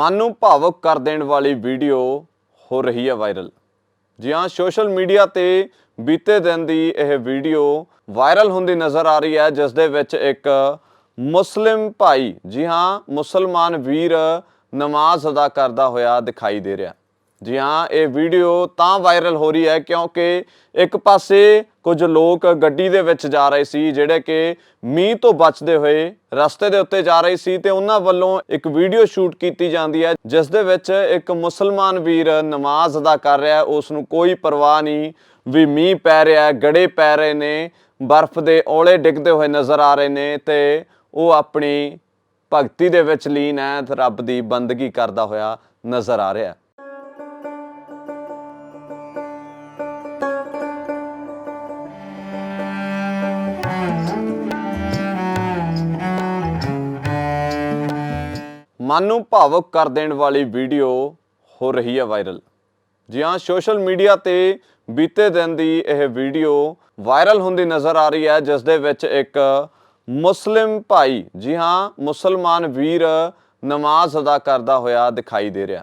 ਮਨ ਨੂੰ ਭਾਵੁਕ ਕਰ ਦੇਣ ਵਾਲੀ ਵੀਡੀਓ ਹੋ ਰਹੀ ਹੈ ਵਾਇਰਲ ਜੀ ਹਾਂ ਸੋਸ਼ਲ ਮੀਡੀਆ ਤੇ ਬੀਤੇ ਦਿਨ ਦੀ ਇਹ ਵੀਡੀਓ ਵਾਇਰਲ ਹੁੰਦੀ ਨਜ਼ਰ ਆ ਰਹੀ ਹੈ, ਜਿਸ ਦੇ ਵਿੱਚ ਇੱਕ ਮੁਸਲਿਮ ਭਾਈ, ਜੀ ਹਾਂ, ਮੁਸਲਮਾਨ ਵੀਰ ਨਮਾਜ਼ ਅਦਾ ਕਰਦਾ ਹੋਇਆ ਦਿਖਾਈ ਦੇ ਰਿਹਾ। ਜੀ ਹਾਂ, ਇਹ ਵੀਡੀਓ ਤਾਂ ਵਾਇਰਲ ਹੋ ਰਹੀ ਹੈ ਕਿਉਂਕਿ ਇੱਕ ਪਾਸੇ ਕੁਝ ਲੋਕ ਗੱਡੀ ਦੇ ਵਿੱਚ ਜਾ ਰਹੇ ਸੀ, ਜਿਹੜੇ ਕਿ ਮੀਂਹ ਤੋਂ ਬਚਦੇ ਹੋਏ ਰਸਤੇ ਦੇ ਉੱਤੇ ਜਾ ਰਹੇ ਸੀ ਤੇ ਉਹਨਾਂ ਵੱਲੋਂ ਇੱਕ ਵੀਡੀਓ ਸ਼ੂਟ ਕੀਤੀ ਜਾਂਦੀ ਹੈ, ਜਿਸ ਦੇ ਵਿੱਚ ਇੱਕ ਮੁਸਲਮਾਨ ਵੀਰ ਨਮਾਜ਼ ਅਦਾ ਕਰ ਰਿਹਾ ਹੈ। ਉਸ ਨੂੰ ਕੋਈ ਪਰਵਾਹ ਨਹੀਂ ਵੀ ਮੀਂਹ ਪੈ ਰਿਹਾ ਹੈ, ਗੜੇ ਪੈ ਰਹੇ ਨੇ, ਬਰਫ਼ ਦੇ ਔਲੇ ਡਿੱਗਦੇ ਹੋਏ ਨਜ਼ਰ ਆ ਰਹੇ ਨੇ ਤੇ ਉਹ ਆਪਣੀ ਭਗਤੀ ਦੇ ਵਿੱਚ ਲੀਨ ਹੈ ਤੇ ਰੱਬ ਦੀ ਬੰਦਗੀ ਕਰਦਾ ਹੋਇਆ ਨਜ਼ਰ ਆ ਰਿਹਾ ਮਨ ਨੂੰ ਭਾਵੁਕ ਕਰ ਦੇਣ ਵਾਲੀ ਵੀਡੀਓ ਹੋ ਰਹੀ ਹੈ ਵਾਇਰਲ ਜੀ ਹਾਂ ਸੋਸ਼ਲ ਮੀਡੀਆ ਤੇ ਬੀਤੇ ਦਿਨ ਦੀ ਇਹ ਵੀਡੀਓ ਵਾਇਰਲ ਹੁੰਦੀ ਨਜ਼ਰ ਆ ਰਹੀ ਹੈ, ਜਿਸ ਦੇ ਵਿੱਚ ਇੱਕ ਮੁਸਲਿਮ ਭਾਈ, ਜੀ ਹਾਂ, ਮੁਸਲਮਾਨ ਵੀਰ ਨਮਾਜ਼ ਅਦਾ ਕਰਦਾ ਹੋਇਆ ਦਿਖਾਈ ਦੇ ਰਿਹਾ।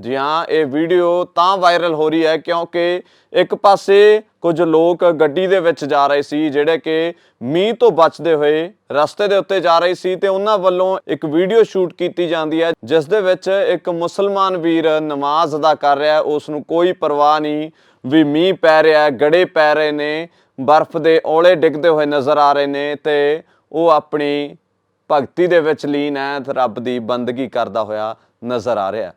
ਜੀ ਹਾਂ, ਇਹ ਵੀਡੀਓ ਤਾਂ ਵਾਇਰਲ ਹੋ ਰਹੀ ਹੈ ਕਿਉਂਕਿ ਇੱਕ ਪਾਸੇ ਕੁਝ ਲੋਕ ਗੱਡੀ ਦੇ ਵਿੱਚ ਜਾ ਰਹੇ ਸੀ, ਜਿਹੜੇ ਕਿ ਮੀਂਹ ਤੋਂ ਬਚਦੇ ਹੋਏ ਰਸਤੇ ਦੇ ਉੱਤੇ ਜਾ ਰਹੇ ਸੀ ਤੇ ਉਹਨਾਂ ਵੱਲੋਂ ਇੱਕ ਵੀਡੀਓ ਸ਼ੂਟ ਕੀਤੀ ਜਾਂਦੀ ਹੈ, ਜਿਸ ਦੇ ਵਿੱਚ ਇੱਕ ਮੁਸਲਮਾਨ ਵੀਰ ਨਮਾਜ਼ ਅਦਾ ਕਰ ਰਿਹਾ ਹੈ। ਉਸ ਨੂੰ ਕੋਈ ਪਰਵਾਹ ਨਹੀਂ ਵੀ ਮੀਂਹ ਪੈ ਰਿਹਾ ਹੈ, ਗੜੇ ਪੈ ਰਹੇ ਨੇ, ਬਰਫ਼ ਦੇ ਔਲੇ ਡਿੱਗਦੇ ਹੋਏ ਨਜ਼ਰ ਆ ਰਹੇ ਨੇ ਤੇ ਉਹ ਆਪਣੀ ਭਗਤੀ ਦੇ ਵਿੱਚ ਲੀਨ ਹੈ ਤੇ ਰੱਬ ਦੀ ਬੰਦਗੀ ਕਰਦਾ ਹੋਇਆ ਨਜ਼ਰ ਆ ਰਿਹਾ